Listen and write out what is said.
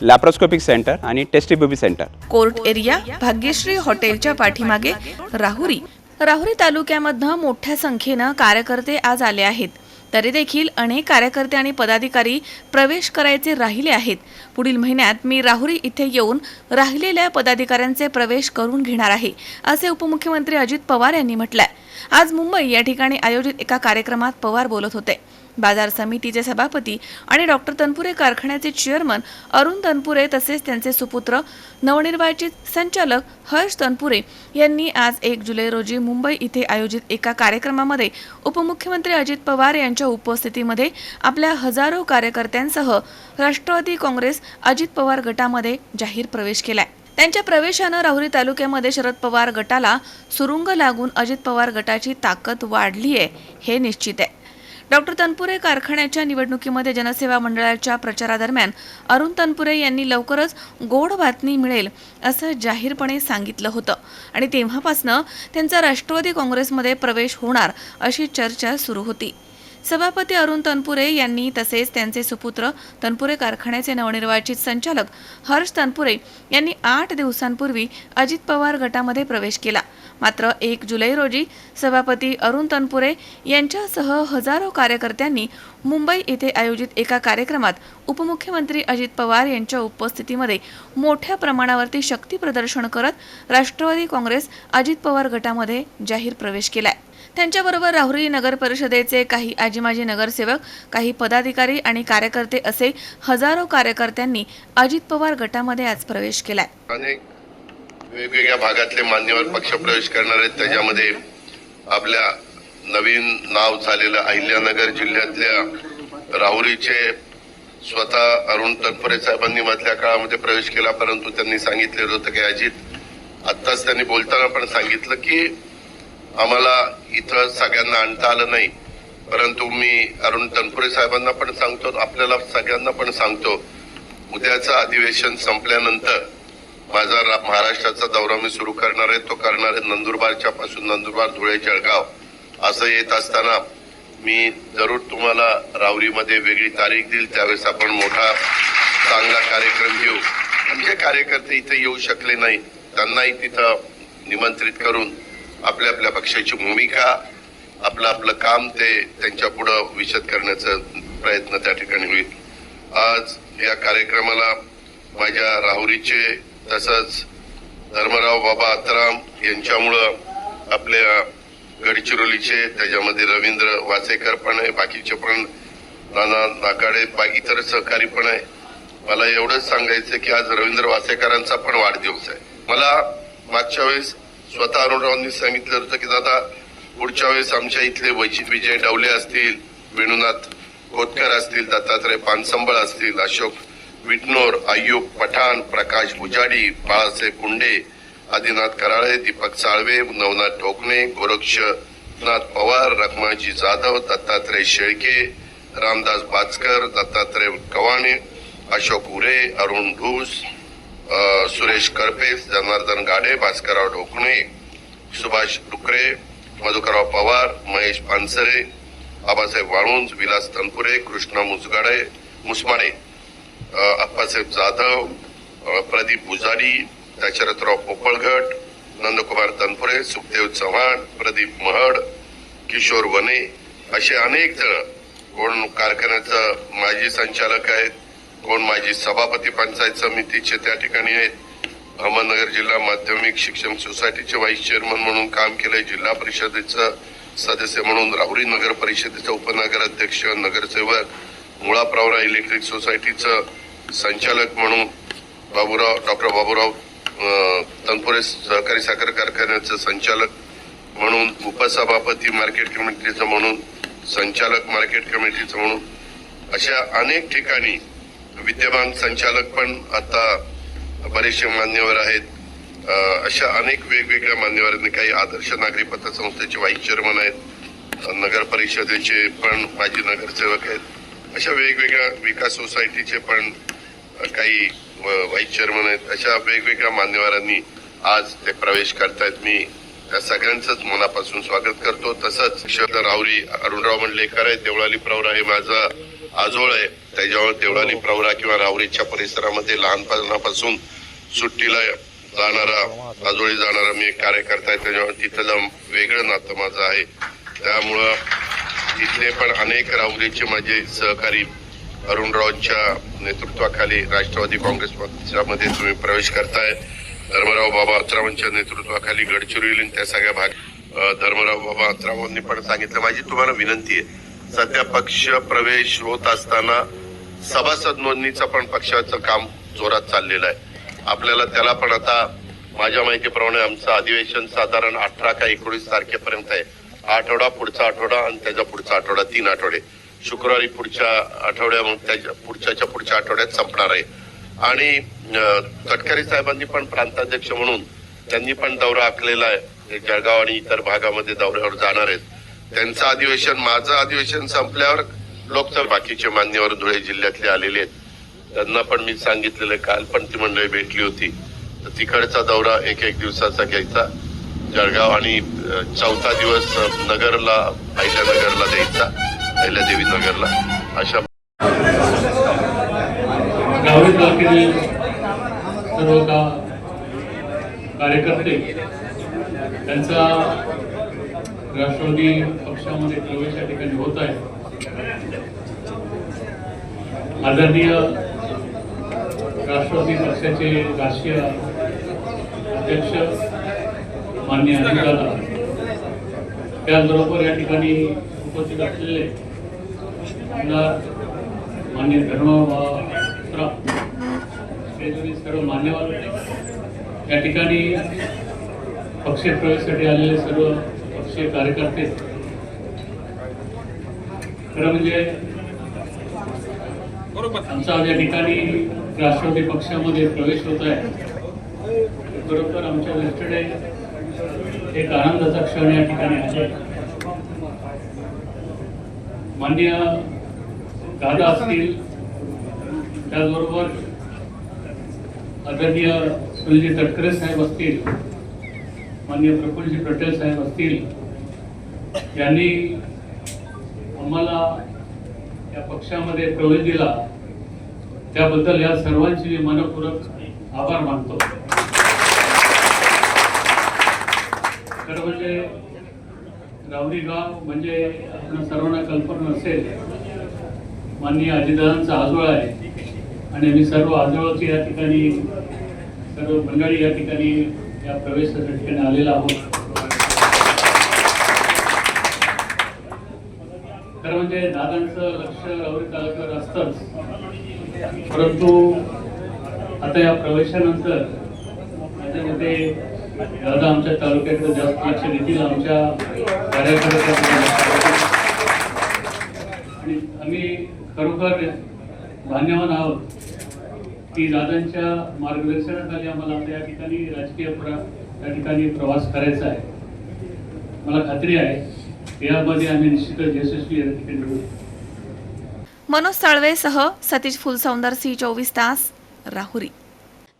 Laparoscopic centre आणि test tube baby centre court area Bhagyashree हॉटेलच्या पाठीमागे राहुरी. राहुरी तालुक्यामधनं मोठ्या संख्येनं कार्यकर्ते आज आले आहेत. तरी देखील अनेक कार्यकर्ते आणि पदाधिकारी प्रवेश करायचे राहिले आहेत. पुढील महिन्यात मी राहुरी इथे येऊन राहिलेल्या पदाधिकाऱ्यांचे प्रवेश करून घेणार आहे असे उपमुख्यमंत्री अजित पवार यांनी म्हटलंय. आज मुंबई या ठिकाणी आयोजित एका कार्यक्रमात पवार बोलत होते. बाजार समितीचे सभापती आणि डॉक्टर तनपुरे कारखान्याचे चेअरमन अरुण तनपुरे तसेच त्यांचे सुपुत्र नवनिर्वाचित संचालक हर्ष तनपुरे यांनी आज एक जुलै रोजी मुंबई इथे आयोजित एका कार्यक्रमामध्ये उपमुख्यमंत्री अजित पवार यांच्या उपस्थितीमध्ये आपल्या हजारो कार्यकर्त्यांसह राष्ट्रवादी काँग्रेस अजित पवार गटामध्ये जाहीर प्रवेश केलाय. त्यांच्या प्रवेशानं राहुरी तालुक्यामध्ये शरद पवार गटाला सुरुंग लागून अजित पवार गटाची ताकद वाढली आहे हे निश्चित आहे. डॉक्टर तनपुरे कारखान्याच्या निवडणुकीमध्ये जनसेवा मंडळाच्या प्रचारादरम्यान अरुण तनपुरे यांनी लवकरच गोड बातमी मिळेल असं जाहीरपणे सांगितलं होतं. आणि तेव्हापासनं त्यांचा राष्ट्रवादी काँग्रेसमध्ये प्रवेश होणार अशी चर्चा सुरू होती. सभापती अरुण तनपुरे यांनी तसेच त्यांचे सुपुत्र तनपुरे कारखान्याचे नवनिर्वाचित संचालक हर्ष तनपुरे यांनी आठ दिवसांपूर्वी अजित पवार गटामध्ये प्रवेश केला. मात्र एक जुलै रोजी सभापती अरुण तनपुरे यांच्यासह हजारो कार्यकर्त्यांनी मुंबई येथे आयोजित एका कार्यक्रमात उपमुख्यमंत्री अजित पवार यांच्या उपस्थितीमध्ये मोठ्या प्रमाणावरती शक्ती प्रदर्शन करत राष्ट्रवादी काँग्रेस अजित पवार गटामध्ये जाहीर प्रवेश केलाय. त्यांच्याबरोबर राहुरी नगर परिषदेचे काही आजीमाजी नगरसेवक काही पदाधिकारी आणि कार्यकर्ते असे हजारो कार्यकर्त्यांनी अजित पवार गटामध्ये आज प्रवेश केलाय. अनेक वेगवेगळ्या भागातले मान्यवर पक्षप्रवेश करणार आहेत. त्याच्यामध्ये आपल्या नवीन नाव झालेलं अहिल्यानगर जिल्ह्यातल्या राहुरीचे स्वतः अरुण तनपुरे साहेबांनी मधल्या काळामध्ये प्रवेश केला परंतु त्यांनी सांगितलेलं होतं की अजित आत्ताच त्यांनी बोलताना पण सांगितलं की आम्हाला इथं सगळ्यांना आणता आलं नाही. परंतु मी अरुण तनपुरे साहेबांना पण सांगतो आपल्याला सगळ्यांना पण सांगतो. उद्याचं अधिवेशन संपल्यानंतर माझा रा- महाराष्ट्राचा दौरा मी सुरू करणार आहे. तो करणार आहे नंदुरबारच्या पासून नंदुरबार धुळे जळगाव. असं येत असताना मी जरूर तुम्हाला रावरीमध्ये वेगळी तारीख देईल. त्यावेळेस आपण मोठा चांगला कार्यक्रम घेऊ. आमचे कार्यकर्ते इथे येऊ शकले नाही. त्यांनाही तिथं निमंत्रित करून आपल्या आपल्या पक्षाची भूमिका आपलं आपलं काम ते त्यांच्या पुढं विशद करण्याचा प्रयत्न त्या ठिकाणी होईल. आज या कार्यक्रमाला माझ्या राहुरीचे तसंच धर्मराव बाबा आत्राम यांच्यामुळं आपल्या गडचिरोलीचे त्याच्यामध्ये रवींद्र वासेकर पण आहे बाकीचे पण नाना नाकाडे बाकी इतर सहकारी पण आहे. मला एवढंच सांगायचं की आज रवींद्र वासेकरांचा पण वाढदिवस आहे. मला मागच्या वेळेस स्वतः अरुणरावांनी सांगितलं होतं की दादा पुढच्या वेळेस आमच्या इथले वैचित विजय डवले असतील वेणुनाथ कोतकर असतील दत्तात्रय पानसंबळ असतील अशोक विटनोर अय्यूब पठाण प्रकाश उजाडी बाळासाहेब कुंडे आदिनाथ कराळे दीपक साळवे नवनाथ ठोकणे गोरक्षनाथ पवार रखमाजी जाधव दत्तात्रय शेळके रामदास बाचकर दत्तात्रय कवाणे अशोक उरे अरुण ढूस सुरेश करपे जनार्दन गाडे भास्करराव ढोकणे सुभाष डुकरे मधुकरराव पवार महेश पानसरे आबासाहेब वाळुंज विलास तनपुरे कृष्णा मुसगाडे मुसमाडे आप्पासाहेब अप्पासाहेब जाधव प्रदीप भुजारी दशरथराव पोपळगट नंदकुमार तनपुरे सुखदेव चव्हाण प्रदीप महड किशोर वने असे अनेक जण कोण कारखान्याचं माजी संचालक आहेत कोण माजी सभापती पंचायत समितीचे त्या ठिकाणी आहेत. अहमदनगर जिल्हा माध्यमिक शिक्षण सोसायटीचे व्हाईस चेअरमन म्हणून काम केलंय जिल्हा परिषदेचं सदस्य म्हणून राहुरी नगर परिषदेचं उपनगर अध्यक्ष नगरसेवक मुळा प्रवरा इलेक्ट्रिक सोसायटीचं संचालक म्हणून बाबूराव डॉक्टर बाबूराव तनपुरे सहकारी साखर कारखान्याचं संचालक म्हणून उपसभापती मार्केट कमिटीचं म्हणून संचालक मार्केट कमिटीचं म्हणून अशा अनेक ठिकाणी विद्यमान संचालक पण आता बरेचसे मान्यवर आहेत. अशा अनेक वेगवेगळ्या मान्यवरांनी काही आदर्श नागरी पतसंस्थेचे व्हाईस चेअरमन आहेत. नगर परिषदेचे पण माजी नगरसेवक आहेत. अशा वेगवेगळ्या विकास सोसायटीचे पण काही व्हाईस चेअरमन आहेत. अशा वेगवेगळ्या मान्यवरांनी आज ते प्रवेश करतायत. मी त्या सगळ्यांचंच मनापासून स्वागत करतो. तसंच शरद रावरी अरुणराव मंडलेकर आहे देवळाली प्रवरा हे माझा आजोळ आहे. त्याच्यावर देवळाली प्रवरा किंवा रावरीच्या परिसरामध्ये लहानपणापासून सुट्टीला जाणारा आजोळी जाणारा मी एक कार्यकर्ता आहे. त्याच्यावर तिथलं वेगळं नातं माझं आहे. त्यामुळं तिथले पण अनेक राहुरीचे माझे सहकारी अरुणरावांच्या नेतृत्वाखाली राष्ट्रवादी काँग्रेस पक्षामध्ये तुम्ही प्रवेश करताय. धर्मराव बाबा अत्रावांच्या नेतृत्वाखाली गडचिरोली त्या सगळ्या भाग धर्मराव बाबा अत्रावांनी पण सांगितलं. माझी तुम्हाला विनंती आहे. सध्या पक्ष प्रवेश होत असताना सभासद नोंदणीचं पण पक्षाचं काम जोरात चाललेलं आहे. आपल्याला त्याला पण आता माझ्या माहितीप्रमाणे आमचं अधिवेशन साधारण अठरा का एकोणीस तारखेपर्यंत आहे. हा आठवडा पुढचा आठवडा आणि त्याचा पुढचा आठवडा तीन आठवडे. शुक्रवारी पुढच्या आठवड्या मग त्याच्या पुढच्याच्या पुढच्या आठवड्यात संपणार आहे. आणि अं, तटकरे साहेबांनी पण प्रांताध्यक्ष म्हणून त्यांनी पण दौरा आखलेला आहे. जळगाव आणि इतर भागामध्ये दौऱ्यावर जाणार आहेत. त्यांचं अधिवेशन माझं अधिवेशन संपल्यावर लोकसभा बाकीचे मान्यवर धुळे जिल्ह्यातले आलेले आहेत. त्यांना पण मी सांगितलेलं आहे, काल पण ती मंडळी भेटली होती. तर तिकडचा दौरा एक एक दिवसाचा घ्यायचा. जळगाव आणि चौथा दिवस नगरला पहिल्या नगरला द्यायचा पहिल्या देवी नगरला. अशा गावी तालुक्यातील सर्व का कार्यकर्ते त्यांचा राष्ट्रवादी पक्षामध्ये प्रवेश या ठिकाणी होत आहे. आदरणीय राष्ट्रवादी पक्षाचे राष्ट्रीय अध्यक्ष मान्य अजितदादा त्याचबरोबर या ठिकाणी उपस्थित असलेले मान्य धर्म सर्व मान्यवर या ठिकाणी पक्षीय प्रवेशासाठी आलेले सर्व पक्षीय कार्यकर्ते. खरं म्हणजे आमचा आज या ठिकाणी राष्ट्रवादी पक्षामध्ये प्रवेश होत आहे. बरोबर आमच्या वेस्टडे एक आनंदाचा क्षण या ठिकाणी आहे. मान्य दादा असतील त्याचबरोबर आदरणीय सुनीलजी तटकरे साहेब असतील मान्य प्रफुल्लजी पटेल साहेब असतील यांनी आम्हाला या पक्षामध्ये प्रवेश दिला. त्याबद्दल या सर्वांचे मी मनपूर्वक आभार मानतो. खरं म्हणजे गावरी गाव म्हणजे आपण सर्वांना कल्पना नसेल. माननीय अजितदादांचा आजोळ आहे. आणि आम्ही सर्व आजोळाची या ठिकाणी सर्व मंडळी या ठिकाणी या प्रवेशाच्या ठिकाणी आलेला आहोत. खरं म्हणजे दादांचं लक्ष गावरी तालुक्यावर असतंच. परंतु आता या प्रवेशानंतर माझ्या मते दादा आमच्या तालुक्याकडे जास्त लक्ष देतील. आमच्या कार्यकर्त्यांकडे आणि आम्ही खरोखर भाग्यवान आहोत की दादांच्या मार्गदर्शनाखाली आम्हाला आता या ठिकाणी राजकीय प्र या ठिकाणी प्रवास करायचा आहे. मला खात्री आहे यामध्ये आम्ही निश्चितच यशस्वी या ठिकाणी मनोज साळवेसह सतीश फुलसौंदर सी चोवीस तास राहुरी.